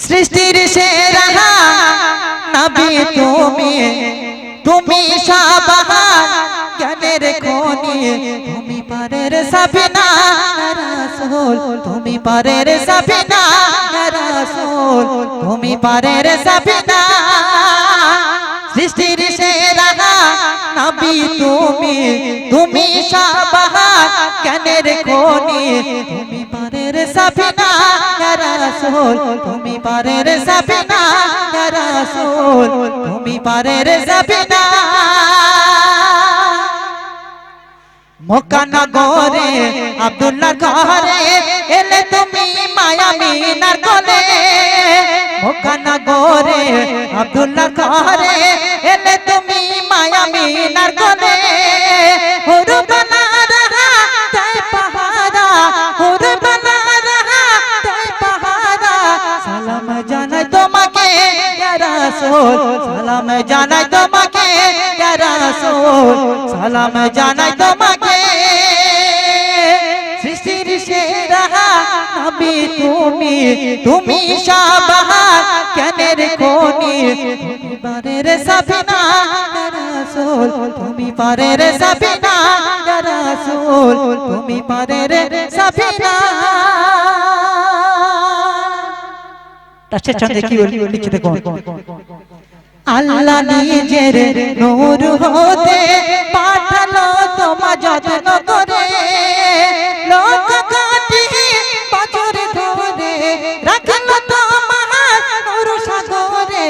সৃষ্টির সেরা নবী তুমি তুমি সাবাহার জ্ঞানের খনি তুমি পারের সাবিনা রাসূল তুমি পারের সাবিনা রাসূল তুমি পারের সাবিনা সৃষ্টির সেরা নবী তুমি তুমি সাবাহার জ্ঞানের খনি তুমি সাবিনা রাসূল তুমি পারের সাবিনা রাসূল তুমি পারের সাবিনা। মক্কানগরে আব্দুল্লাহ ঘরে এলে তুমি মায়া মিনার কোলে মক্কানগরে আব্দুল্লাহ ঘরে এলে তুমি মায়া মিনার কোলে। তোমাকে ইয়া রাসূল সালাম জানাই তোমাকে ইয়া রাসূল সালাম জানাই তোমাকে সৃষ্টির সেরা নবী তুমি তুমি সাবাহার কেনের কোনি তুমি পারের সাবিনা ইয়া রাসূল তুমি পারের সাবিনা ইয়া রাসূল তুমি পারের সাবিনা রাষ্ট্রের চন্দ্রে কি বলি? লিখে দেখো আল্লাহ নিজের নূর হতে পাঠালো তোমা যত্ন করে। লোক কাটি বছর ধরে রাখল তোমার নূর সাগরে।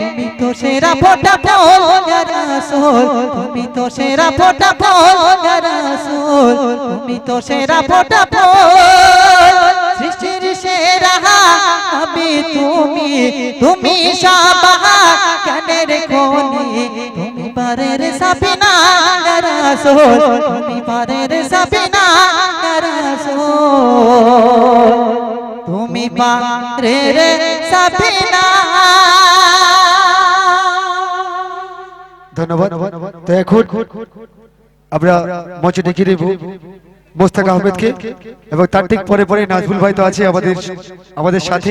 তুমি তো সেরা ফোটা ফোল রাসূল তুমি তো সেরা ফোটা ফোল রাসূল তুমি তো সেরা ফোটা ফোল। তুমি তুমি সাবিনা তুমি সাবিনা তুমি সাবিনা। ধন্যবাদ। তো এখন আমরা মঞ্চে ডেকে দেব মোস্তাক আহমেদকে, এবং তার ঠিক পরে পরে নাজবুল ভাই তো আছে আমাদের আমাদের সাথে।